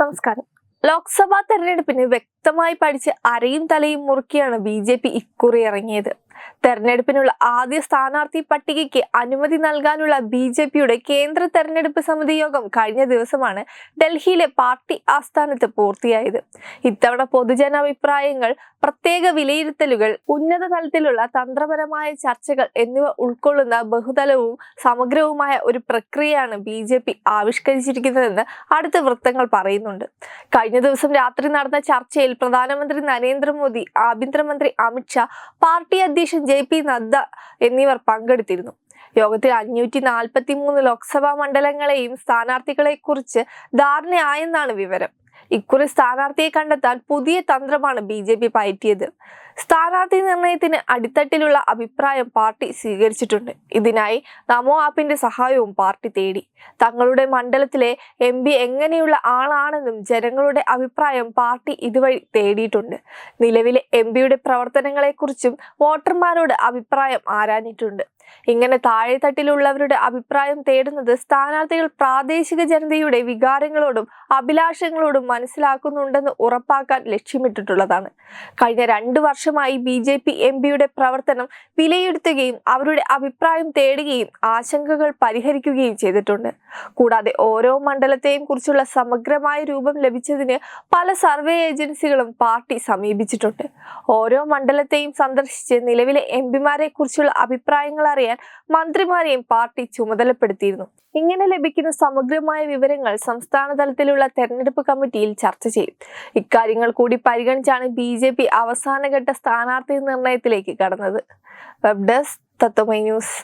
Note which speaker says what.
Speaker 1: നമസ്കാരം. ലോക്സഭാ തെരഞ്ഞെടുപ്പിന് വ്യക്തമായി പഠിച്ച് അരയും തലയും മുറുക്കിയാണ് ബി ജെ പി ഇക്കുറി ഇറങ്ങിയത്. തെരഞ്ഞെടുപ്പിനുള്ള ആദ്യ സ്ഥാനാർത്ഥി പട്ടികയ്ക്ക് അനുമതി നൽകാനുള്ള ബി ജെ പിയുടെ കേന്ദ്ര തെരഞ്ഞെടുപ്പ് സമിതി യോഗം കഴിഞ്ഞ ദിവസമാണ് ഡൽഹിയിലെ പാർട്ടി ആസ്ഥാനത്ത് പൂർത്തിയായത്. ഇത്തവണ പൊതുജനാഭിപ്രായങ്ങൾ പ്രത്യേക വിലയിരുത്തലുകൾ ഉന്നത തലത്തിലുള്ള തന്ത്രപരമായ ചർച്ചകൾ എന്നിവ ഉൾക്കൊള്ളുന്ന ബഹുതലവും സമഗ്രവുമായ ഒരു പ്രക്രിയയാണ് ബി ജെ പി ആവിഷ്കരിച്ചിരിക്കുന്നതെന്ന് അടുത്ത വൃത്തങ്ങൾ പറയുന്നുണ്ട്. കഴിഞ്ഞ ദിവസം രാത്രി നടന്ന ചർച്ചയിൽ പ്രധാനമന്ത്രി നരേന്ദ്രമോദി ആഭ്യന്തരമന്ത്രി അമിത്ഷാ പാർട്ടി അധ്യക്ഷൻ ജെ പി നദ്ദ എന്നിവർ പങ്കെടുത്തിരുന്നു. യോഗത്തിൽ അഞ്ഞൂറ്റി നാൽപ്പത്തി മൂന്ന് ലോക്സഭാ മണ്ഡലങ്ങളെയും സ്ഥാനാർത്ഥികളെ കുറിച്ച് ധാരണയായെന്നാണ് വിവരം. ഇക്കുറി സ്ഥാനാർത്ഥിയെ കണ്ടെത്താൻ പുതിയ തന്ത്രമാണ് ബി ജെ പി പയറ്റിയത്. സ്ഥാനാർത്ഥി നിർണയത്തിന് അടിത്തട്ടിലുള്ള അഭിപ്രായം പാർട്ടി സ്വീകരിച്ചിട്ടുണ്ട്. ഇതിനായി നമോ ആപ്പിന്റെ സഹായവും പാർട്ടി തേടി. തങ്ങളുടെ മണ്ഡലത്തിലെ എം പി എങ്ങനെയുള്ള ആളാണെന്നും ജനങ്ങളുടെ അഭിപ്രായം പാർട്ടി ഇതുവഴി തേടിയിട്ടുണ്ട്. നിലവിലെ എം പിയുടെ പ്രവർത്തനങ്ങളെക്കുറിച്ചും വോട്ടർമാരോട് അഭിപ്രായം ആരാഞ്ഞിട്ടുണ്ട്. ഇങ്ങനെ താഴെത്തട്ടിലുള്ളവരുടെ അഭിപ്രായം തേടുന്നത് സ്ഥാനാർത്ഥികൾ പ്രാദേശിക ജനതയുടെ വികാരങ്ങളോടും അഭിലാഷങ്ങളോടും മനസ്സിലാക്കുന്നുണ്ടെന്ന് ഉറപ്പാക്കാൻ ലക്ഷ്യമിട്ടിട്ടുള്ളതാണ്. കഴിഞ്ഞ രണ്ടു വർഷമായി ബി ജെ പി എം പിയുടെ പ്രവർത്തനം വിലയിരുത്തുകയും അവരുടെ അഭിപ്രായം തേടുകയും ആശങ്കകൾ പരിഹരിക്കുകയും ചെയ്തിട്ടുണ്ട്. കൂടാതെ ഓരോ മണ്ഡലത്തെയും കുറിച്ചുള്ള സമഗ്രമായ രൂപം ലഭിച്ചതിന് പല സർവേ ഏജൻസികളും പാർട്ടി സമീപിച്ചിട്ടുണ്ട്. ഓരോ മണ്ഡലത്തെയും സന്ദർശിച്ച് നിലവിലെ എം പിമാരെ കുറിച്ചുള്ള അഭിപ്രായങ്ങൾ അറിയാൻ മന്ത്രിമാരെയും പാർട്ടി ചുമതലപ്പെടുത്തിയിരുന്നു. ഇങ്ങനെ ലഭിക്കുന്ന സമഗ്രമായ വിവരങ്ങൾ സംസ്ഥാന തലത്തിലുള്ള തെരഞ്ഞെടുപ്പ് കമ്മിറ്റിയിൽ ചർച്ച ചെയ്യും. ഇക്കാര്യങ്ങൾ കൂടി പരിഗണിച്ചാണ് ബി ജെ പി അവസാനഘട്ട സ്ഥാനാർത്ഥി നിർണയത്തിലേക്ക് കടന്നത്. Web desk Tatwamayi news.